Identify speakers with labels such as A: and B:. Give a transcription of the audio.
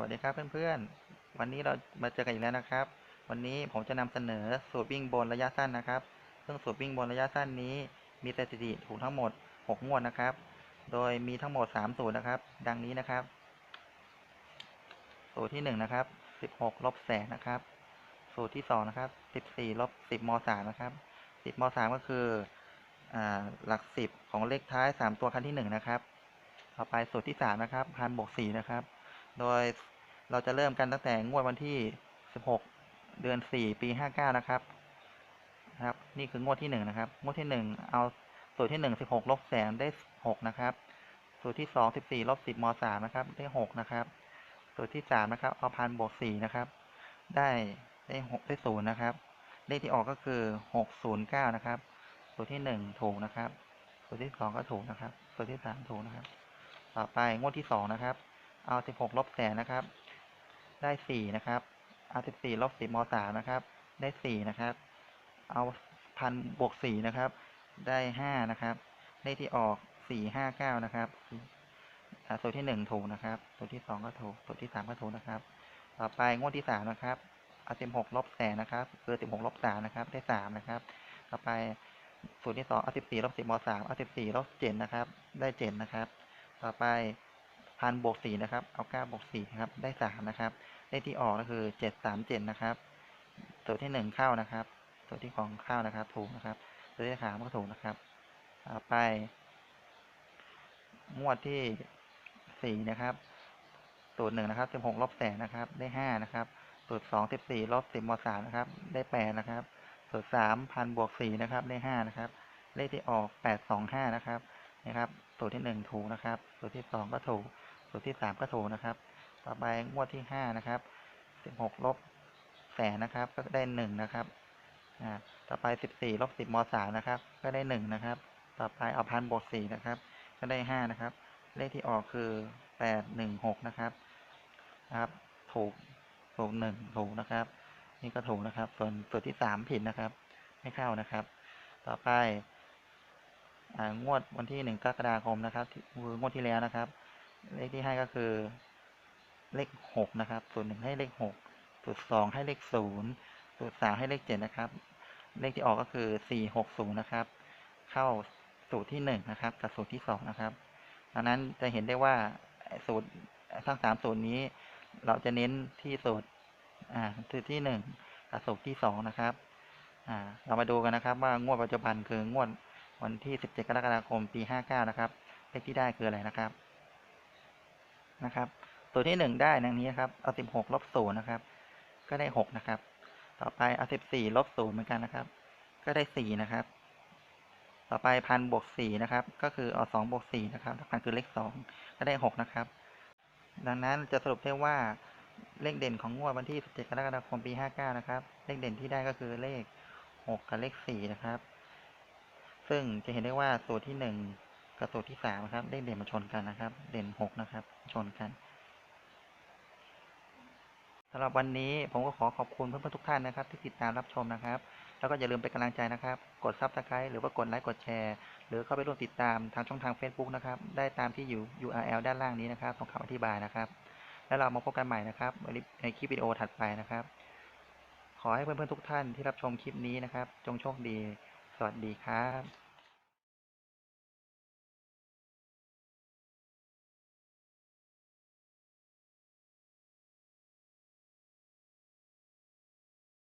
A: วัสดีครับเพื่อนๆ วันนี้เรามาเจอกันอีกแล้วนะครับ วันนี้ผมจะนำเสนอสูตรวิ่งบนระยะสั้นนะครับ ซึ่งสูตรวิ่งบนระยะสั้นนี้ มีสถิติถูกทั้งหมด 6 งวดนะครับ โดยมีทั้งหมด 3 สูตรนะครับ ดังนี้นะครับ สูตรที่1นะครับ 16 ลบแสนนะครับ สูตรที่2นะครับ 14 ลบ 10ม3นะครับ 10ม3ก็คืออหลัก 10 ของเลขท้าย 3 ตัวครั้งที่ 1 นะครับ ต่อไปสูตรที่ 3 นะครับพันบวก4นะครับ โดยเราจะเริ่มกันตั้งแต่งวดวันที่ 16 เดือน 4 ปี 59 นะครับนะครับ นี่คืองวดที่ 1 นะครับ งวดที่ 1 เอาสูตรที่ 1 16 ลบแสนได้ 6 นะครับ สูตรที่ 2 14 ลบ 10ม3นะครับ ได้ 6 นะครับ สูตรที่ 3 นะครับ เอาพันบวก 4 นะครับ ได้ได้6ได้ 0 นะครับ เลขที่ออกก็คือ 609 นะครับ สูตรที่ 1 ถูกนะครับ สูตรที่ 2 ก็ถูกนะครับ สูตรที่ 3 ถูกนะครับ ต่อไปงวดที่ 2 นะครับ เอา16ลบแสนนะครับ ได้4นะครับ เอา14ลบ10ม3นะครับ ได้4นะครับ เอาพันบวก4นะครับ ได้5นะครับ เลขที่ออก4 5 9นะครับสูตรที่1ถูกนะครับสูตรที่2ก็ถูกสูตรที่3ก็ถูกนะครับ ต่อไปงวดที่3นะครับ เอา16ลบแสนนะครับ คือ16ลบ3นะครับ ได้3นะครับ ต่อไปสูตรที่2เอา14ลบ10ม3เอา14ลบ7นะครับ ได้7นะครับ ต่อไป พันบวกสี่นะครับ เอาเก้าบวกสี่นะครับ ได้สามนะครับ เลขที่ออกก็คือเจ็ดสามเจ็ดนะครับ ตัวที่หนึ่งเข้านะครับ ตัวที่ของเข้านะครับ ถูกนะครับ ตัวที่สามก็ถูกนะครับต่อไปงวดที่สี่นะครับสูตรหนึ่งนะครับสิบหกลบแสนนะครับ ได้ห้านะครับสูตรสองสิบสี่ลบสิบมสามนะครับ ได้แปดนะครับสูตรสามพันบวกสี่นะครับ ได้ห้านะครับ เลขที่ออกแปดสองห้านะครับ นะครับ สูตรที่หนึ่งถูกนะครับ สูตรที่สองก็ถูก สูตรที่สามก็ถูกนะครับ ต่อไปงวดที่ห้านะครับสิบหกลบแสนนะครับ ก็ได้หนึ่งนะครับอ่าต่อไปสิบสี่ลบสิบมสานะครับ ก็ได้หนึ่งนะครับ ต่อไปเอาพันบวกสี่นะครับ ก็ได้ห้านะครับ เลขที่ออกคือแปดหนึ่งหกนะครับนะครับ ถูก ถูกหนึ่งถูกนะครับ นี่ก็ถูกนะครับ ส่วนสูตรที่สามผิดนะครับ ไม่เข้านะครับ ต่อไป งวดวันที่หนึ่งกรกฎาคมนะครับคืองวดที่แล้วนะครับ เลขที่ให้ก็คือเลขหกนะครับส่วนหนึ่งให้เลขหกส่วนสองให้เลขศูนย์ส่วนสามให้เลขเจ็ดนะครับ เลขที่ออกก็คือสี่หกศูนย์นะครับ เข้าสูตรที่หนึ่งนะครับ กับสูตรที่สองนะครับดังนั้นจะเห็นได้ว่าสูตรทั้งสามสูตรนี้ เราจะเน้นที่สูตรอ่าสูตรที่หนึ่งกับสูตรที่สองนะครับอ่าเรามาดูกันนะครับว่างวดปัจจุบันคืองวด วันที่ 17 กรกฎาคม ปี 59 นะครับ เลขที่ได้คืออะไรนะครับ นะครับ ตัวที่ 1 ได้ดังนี้นะครับ เอา 16 ลบ 0 นะครับ ก็ได้ 6 นะครับ ต่อไปเอา 14 ลบ 0 เหมือนกันนะครับ ก็ได้ 4 นะครับ ต่อไปพันบวก 4 นะครับ ก็คือเอา2บวก 4 นะครับพันคือเลข 2 ก็ได้ 6 นะครับ ดังนั้นจะสรุปได้ว่าเลขเด่นของงวดวันที่ 17 กรกฎาคม ปี 59 นะครับ เลขเด่นที่ได้ก็คือเลข 6 กับเลข 4 นะครับ ซึ่งจะเห็นได้ว่าสูตรที่หนึ่งกับสูตรที่สามครับได้เด่นมาชนกันนะครับ เด่นหกนะครับ ชนกันสำหรับวันนี้ผมก็ขอขอบคุณเพื่อนๆทุกท่านนะครับ ที่ติดตามรับชมนะครับ แล้วก็อย่าลืมเป็นกำลังใจนะครับ กดซับสไครต์หรือว่ากดไลค์กดแชร์ หรือเข้าไปร่วมติดตามทางช่องทาง Facebook นะครับ ได้ตามที่อยู่ URL ด้านล่างนี้นะครับตรงคำอธิบายนะครับ แล้วเรามาพบกันใหม่นะครับในคลิปวิดีโอถัดไปนะครับ ขอให้เพื่อนๆทุกท่านที่รับชมคลิปนี้นะครับ จงโชคดี สวัสดีครับ